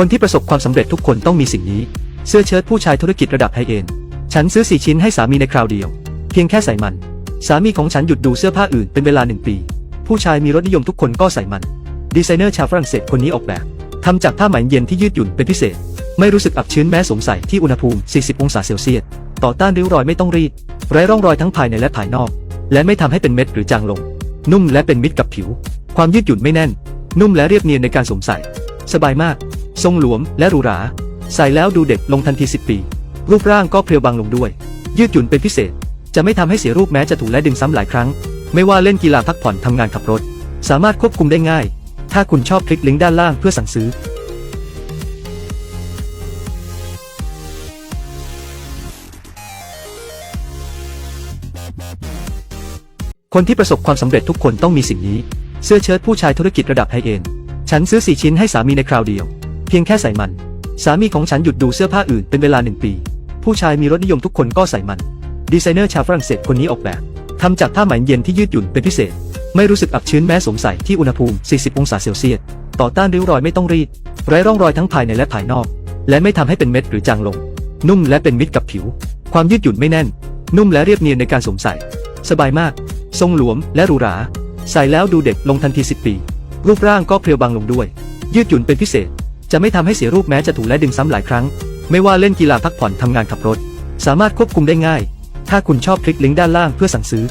คนที่ประสบความสำเร็จทุกคนต้องมีสิ่งนี้ เสื้อเชิ้ตผู้ชายธุรกิจระดับไฮเอ็นด์ฉันซื้อสี่ชิ้นให้สามีในคราวเดียว เพียงแค่ใส่มัน สามีของฉันหยุดดูเสื้อผ้าอื่นเป็นเวลาหนึ่งปี ผู้ชายมีรสนิยมทุกคนก็ใส่มัน ดีไซเนอร์ชาวฝรั่งเศสคนนี้ออกแบบทำจากผ้าไหมเย็นที่ยืดหยุ่นเป็นพิเศษ ไม่รู้สึกอับชื้นแม้สวมใส่ที่อุณหภูมิ 40 องศาเซลเซียส ต่อต้านริ้วรอยไม่ต้องรีด ไร้ร่องรอยทั้งภายในและภายนอก และไม่ทำให้เป็นเม็ดหรือจางลง นุ่มและเป็นมิตรกับผิว ความยืดหยุ่นไม่แน่น นุ่มและเรียบเนียนในการสวมใส่ สบายมาก ทรงหลวมและหรูหรา ใส่แล้วดูเด็กลงทันที10ปี รูปร่างก็เพรียวบางลงด้วย ยืดหยุ่นเป็นพิเศษ จะไม่ทำให้เสียรูปแม้จะถูและดึงซ้ำหลายครั้ง ไม่ว่าเล่นกีฬาพักผ่อนทำงานขับรถ สามารถควบคุมได้ง่าย ถ้าคุณชอบคลิกลิงก์ด้านล่างเพื่อสั่งซื้อคนที่ประสบความสำเร็จทุกคนต้องมีสิ่งนี้ เสื้อเชิ้ตผู้ชายธุรกิจระดับไฮเอ็นด์ฉันซื้อสี่ชิ้นให้สามีในคราวเดียว เพียงแค่ใส่มัน สามีของฉันหยุดดูเสื้อผ้าอื่นเป็นเวลาหนึ่งปี ผู้ชายมีรสนิยมทุกคนก็ใส่มัน ดีไซเนอร์ชาวฝรั่งเศสคนนี้ออกแบบทำจากผ้าไหมเย็นที่ยืดหยุ่นเป็นพิเศษ ไม่รู้สึกอับชื้นแม้สวมใส่ที่อุณหภูมิ 40 องศาเซลเซียส ต่อต้านริ้วรอยไม่ต้องรีด ไร้ร่องรอยทั้งภายในและภายนอก และไม่ทำให้เป็นเม็ดหรือจางลง นุ่มและเป็นมิตรกับผิว ความยืดหยุ่นไม่แน่น นุ่มและเรียบเนียนในการสวมใส่ สบายมาก ทรงหลวมและหรูหรา ใส่แล้วดูเด็กลงทันที 10 ปี รูปร่างก็เพรียวบางลงด้วย ยืดหยุ่นเป็นพิเศษ จะไม่ทำให้เสียรูปแม้จะถูและดึงซ้ำหลายครั้ง ไม่ว่าเล่นกีฬาพักผ่อนทำงานขับรถ สามารถควบคุมได้ง่าย ถ้าคุณชอบคลิกลิงก์ด้านล่างเพื่อสั่งซื้อ